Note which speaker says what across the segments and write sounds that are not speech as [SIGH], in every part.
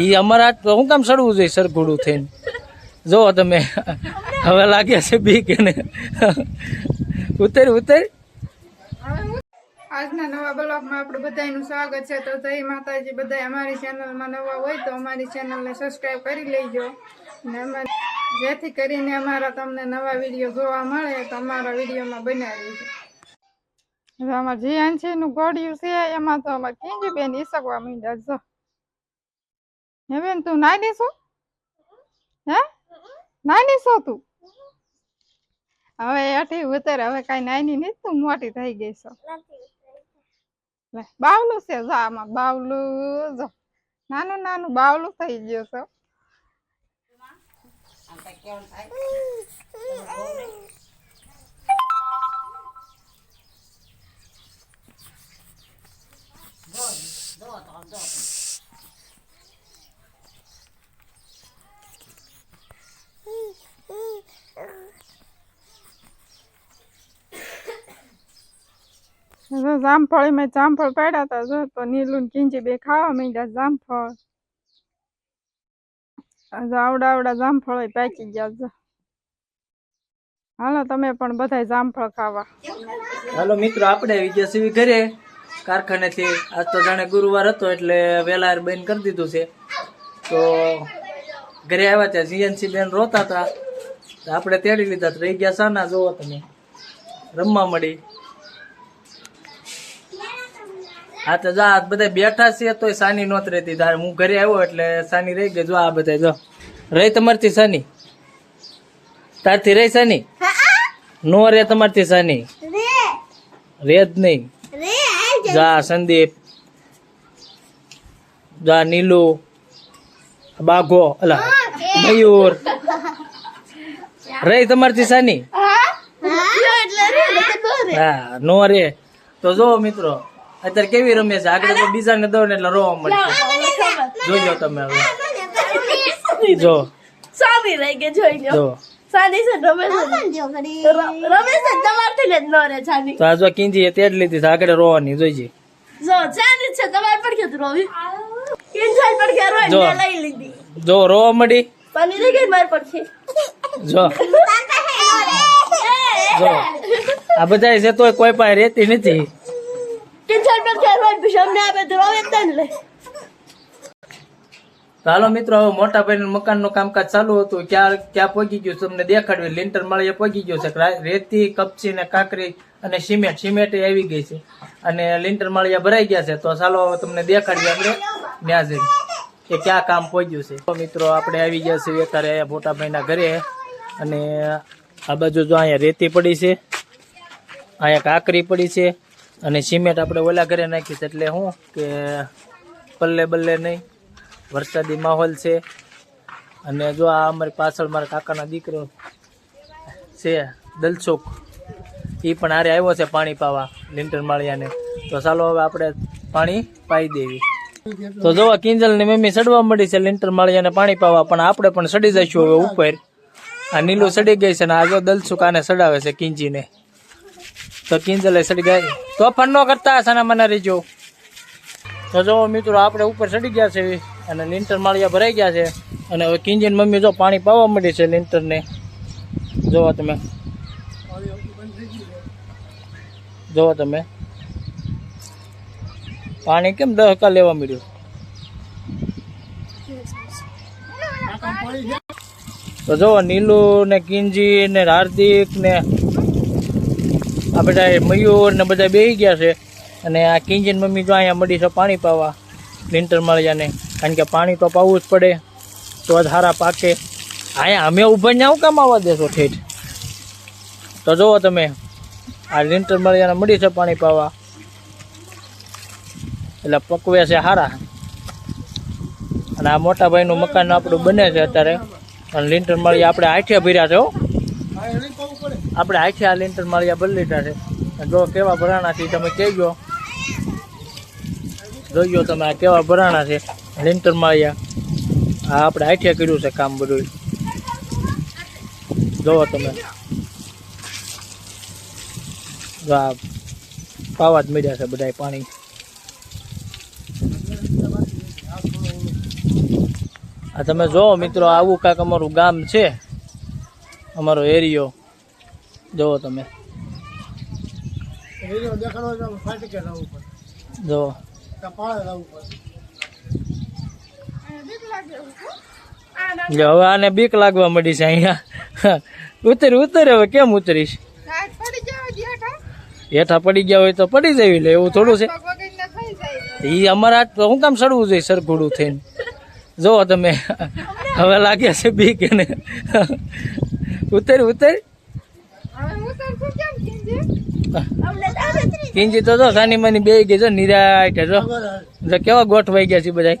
Speaker 1: ઈ અમારા હું કામ સડવું જોઈએ સરઘોડું થઈને? જુઓ તમે, હવે લાગે છે બીક એને. ઉતર ઉતર.
Speaker 2: આજના નવા બ્લોગમાં આપણું બધાનું સ્વાગત છે. તો જય માતાજી બધા અમારી ચેનલમાં નવા હોય તો અમારી ચેનલને સબસ્ક્રાઈબ કરી લેજો. ને અમારી જેથી કરીને અમારા તમને નવા વીડિયો જોવા મળે તો અમારા વિડીયોમાં બનાવી છે હવે જીયાન છે, એનું ગોળિયું છે, એમાં તો અમારે કિંજી બેન ઈસકવા માંડ્યા જો. હે બેન તું નાઈ દેશો હે? નાઈ દેશો તું? હવે અઠી ઉતર, હવે કઈ નાની નહીં તું મોટી થઈ ગઈ છો. બાવલું છે, જો આમાં બાવલું, જો. નાનું નાનું બાવલું થઈ ગયું છે. જો. જામફળ મેં જામફળ પડ્યા હતા જો, તો નીલું કિંજી બે ખાવા માંડ્યા જામફળ. આવડા આવડા જામફળ પાકી ગયા જો. હાલો, તમે પણ બધા જામફળ ખાવા.
Speaker 1: હાલો, મિત્રો, આપણે વિજય સીવી ઘરે. કારખાનેથી. આજ તો જાણે ગુરુવાર હતો, એટલે વેલા બંધ કરી દીધું છે. તો ઘરે આવ્યા ત્યાં જીએનસી બેન રોતા હતા આપણે તેડી લીધા રહી ગયા સાના, જોવો તમે. રમવા મળી. હા તો જા બધા બેઠા છે તોય સાની નોત રહેતી. તારે હું ઘરે આવ્યો એટલે સાની રહી ગઈ. જો આ બધા જો. રહી તમારથી સાની? તારથી રહી સાની? નો રે તમારથી સાની? રે જ નહીં. જા સંદીપ. જા નીલુ. બાઘો અલા મયુર. રહી તમારથી સાની? હા? નો રે તો જો મિત્રો અત્યારે કેવી રમે છે? આગળ તો બીજાને દો ને એટલે રોવા મળશે. જોજો તમે હવે. જો.
Speaker 3: સામી રહી કે જોઈ લો. છે રમેશ રમેશ તમારથી જ ન રે સાની
Speaker 1: તો આ જો કિંજી તેડ લીધી છે આગળ રોવાની જોઈજી
Speaker 3: જો. રોવી?
Speaker 1: મળી.
Speaker 3: પાણી રહી ગઈ મારી પડશે
Speaker 1: જો. [LAUGHS] જો. આ બધા છે તોય કોઈ પાસે રહેતી નથી. હાલો મિત્રો, હવે મોટા ભાઈ મકાનનું કામકાજ ચાલુ હતું. ક્યાં ક્યાં પહોંચી ગયું છે તમને દેખાડ્યું લિન્ટર માળીએ પહોંચી ગયું છે. રેતી, કપચી ને કાંકરી અને સિમેન્ટ. સિમેન્ટ આવી ગઈ છે. અને લિન્ટર માળિયા ભરાઈ ગયા છે. તો ચાલો હવે તમને દેખાડીએ આપણે ત્યાં જઈને કે ક્યાં કામ પહોંચ્યું છે. મિત્રો, આપણે આવી ગયા છીએ અત્યારે અહીંયા મોટા ભાઈના ઘરે. અને આ બાજુ જો અહીંયા રેતી પડી છે, અહીંયા કાંકરી પડી છે અને સિમેન્ટ આપણે ઓલા ઘરે નાખીએ છીએ એટલે શું કે પલ્લે બલ્લે નહીં, વરસાદી માહોલ છે. અને જો આ અમારી પાછળ મારા કાકાના દીકરો છે દલસુખ એ પણ આરે આવ્યો છે પાણી પાવા, લીંટર માળિયાને. તો ચાલો હવે આપણે પાણી પાઈ દેવી. તો જો કિંજલની મમ્મી સડવા મળી છે લીંટર માળિયાને પાણી પાવા, પણ આપણે પણ સડી જઈશું હવે ઉપર. આ નીલું સડી ગઈ છે ને આ જો દલસુખ આને સડાવે છે કિંજીને. તો કિંજલે સડી ગઈ તોફાન ન કરતા સાના મના રીજો. તો જો મિત્રો, આપણે ઉપર ચડી ગયા છે અને લિન્ટર માળિયા ભરાઈ ગયા છે. અને હવે કિંજન મમ્મી જો પાણી પાવા મળી છે લિન્ટરને જોવો તમે. જોવો તમે. પાણી કેમ દહકા લેવા મળ્યું તો જો નીલુ ને કિંજી ને હાર્દિક ને આ બધા મયુર બધા બેહી ગયા છે. અને આ કિંજન મમ્મી જો અહીંયા મળી છે પાણી પાવા લિન્ટર માળિયાને. કારણ કે પાણી તો પાવું જ પડે. તો જ સારા પાકે. અહીંયા અમે ઊભા ને આવું કામ આવવા દેશો ઠેઠ? તો જુઓ તમે, આ લિન્ટર માળિયાને મળી છે પાણી પાવા. એટલે પકવે છે સારા અને આ મોટા ભાઈનું મકાન આપણું બને છે અત્યારે. અને લિન્ટર માળિયા આપણે આઠે ભર્યા છે આપણે આખી આ લીંટર માળિયા લીધા છે જો કેવા ભરાણા છે તમે કહેજો. જોઈજો તમે આ કેવા ભરાણા છે. લીંટર માળિયા આ. આપણે આઠે કર્યું છે કામ બધું. જોવો તમે. જો આ પાવા જ મળ્યા છે બધા પાણી. આ તમે જોવો મિત્રો, આવું કાંક અમારું ગામ છે. અમારો એરિયો. જોવો તમે. જોવો જો હવે આને બીક લાગવા મળી છે અહીંયા. ઉતર ઉતર હવે કેમ ઉતરીશ? હેઠા પડી ગયા હોય તો પડી જવી લે એવું થોડું છે. ઈ અમારા તો હું કામ સડવું જોઈએ સરખુડું થઈને. જોવો તમે. હવે લાગે છે બીક એને. ઉતર ઉતર.
Speaker 2: કિંજી
Speaker 3: તો જ
Speaker 1: સાની માની બે ગઈ જો નિરાય જો. જો કેવા ગોઠવાઈ ગયા છે બધા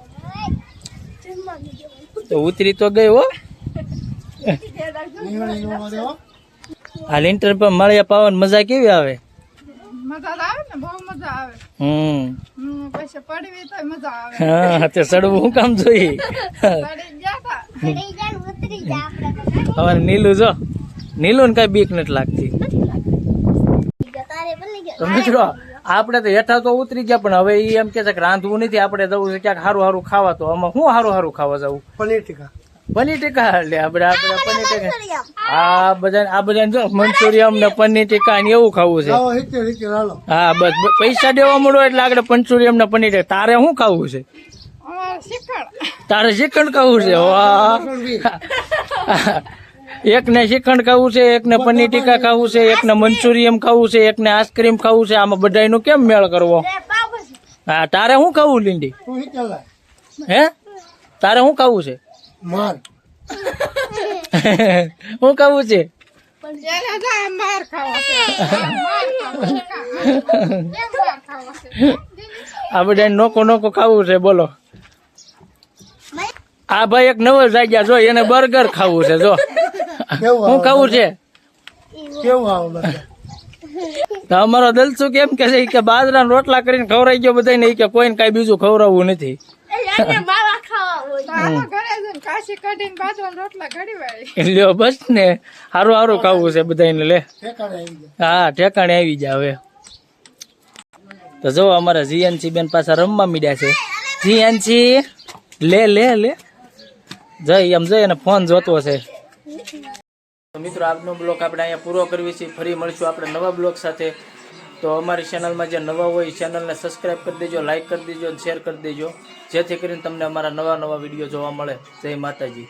Speaker 1: તો ઉતરી તો ગઈ હો. આ લીંટર પર મળ્યા પાવન મજા કેવી આવે?
Speaker 2: મજા તો આવે ને બહુ મજા આવે.
Speaker 1: હમ.
Speaker 2: હમ, પછી પડવી તો મજા આવે.
Speaker 1: હા તે સડવું કામ જોઈએ?
Speaker 2: પડી ગયા તા.
Speaker 3: પડી જાય ને ઉતરી જાય આપણે
Speaker 1: અમારે નીલું જો. નીલું ને કઈ બીક નથી લાગતી. તો મિત્રો આપણે તો હેઠા તો ઉતરી ગયા પણ હવે એમ કે છે કે રાંધવું નથી આપણે જવું છે ક્યાંક સારું સારું ખાવા તો આમાં શું સારું સારું ખાવા જવું?
Speaker 4: પનીર ટીકા.
Speaker 1: પનીર ટીકા? એટલે આપણે આપણે પનીર ટીકા આ બધા આ બધા જો મંચુરિયમ ને પનીર ટીકા ને એવું ખાવું છે. હા બસ બસ પૈસા દેવા મળો એટલે આપણે મંચુરિયમ ને પનીર ટીકા. તારે શું ખાવું છે? તારે શ્રીખંડ ખાવું છે? વાહ. [LAUGHS] એક ને શ્રીખંડ ખાવું છે એક ને પનીર ટીકા ખાવું છે એક ને મંચુરિયમ ખાવું છે એક ને આઈસ્ક્રીમ ખાવું છે આમાં બધાયનું કેમ મેળ કરવો? હા તારે શું ખાવું લીંડી? હે? તારે શું ખાવું છે?
Speaker 4: માર. [LAUGHS]
Speaker 1: શું [LAUGHS] [LAUGHS] ખાવા છે? આ બધા નોકો નોકો ખાવું છે બોલો. આ ભાઈ એક નવો જાગ્યા જો એને બર્ગર ખાવું છે જો.
Speaker 4: કેવું
Speaker 1: કહું ખાવું છે
Speaker 4: કેવું આવું બધા
Speaker 1: તો અમારો દલસુ કેમ કે છે? કે બાજરાના રોટલા કરીને ખવડાઈ ગયો બધા ને કે કોઈને કાંઈ બીજું ખવડાવવું નથી.
Speaker 3: એ એને માવા ખાવા હોય.
Speaker 2: તો આમાં ઘરે જઈને કાશી કાઢીને બાજરાના રોટલા ઘડી વાળી
Speaker 1: લ્યો બસ ને સારું સારું ખાવું છે બધાને લે.
Speaker 4: ઠેકાણે આવી ગયા
Speaker 1: હા ઠેકાણે આવી જાય હવે તો જો અમારા જીએનસી બેન પાછા રમવા મીડ્યા છે. જીએનસી લે લે લે. જઈ એમ જઈ અને ફોન જોતો છે. તો મિત્રો, આજનો બ્લોગ આપણે અહીંયા પૂરો કરવી છે ફરી મળીશું આપણે નવા બ્લોગ સાથે. તો અમારી ચેનલમાં જે નવા હોય ચેનલને સબસ્ક્રાઈબ કરી દેજો, લાઇક કરી દેજો શેર કરી દેજો. જેથી કરીને તમને અમારા નવા નવા વીડિયો જોવા મળે. જય માતાજી.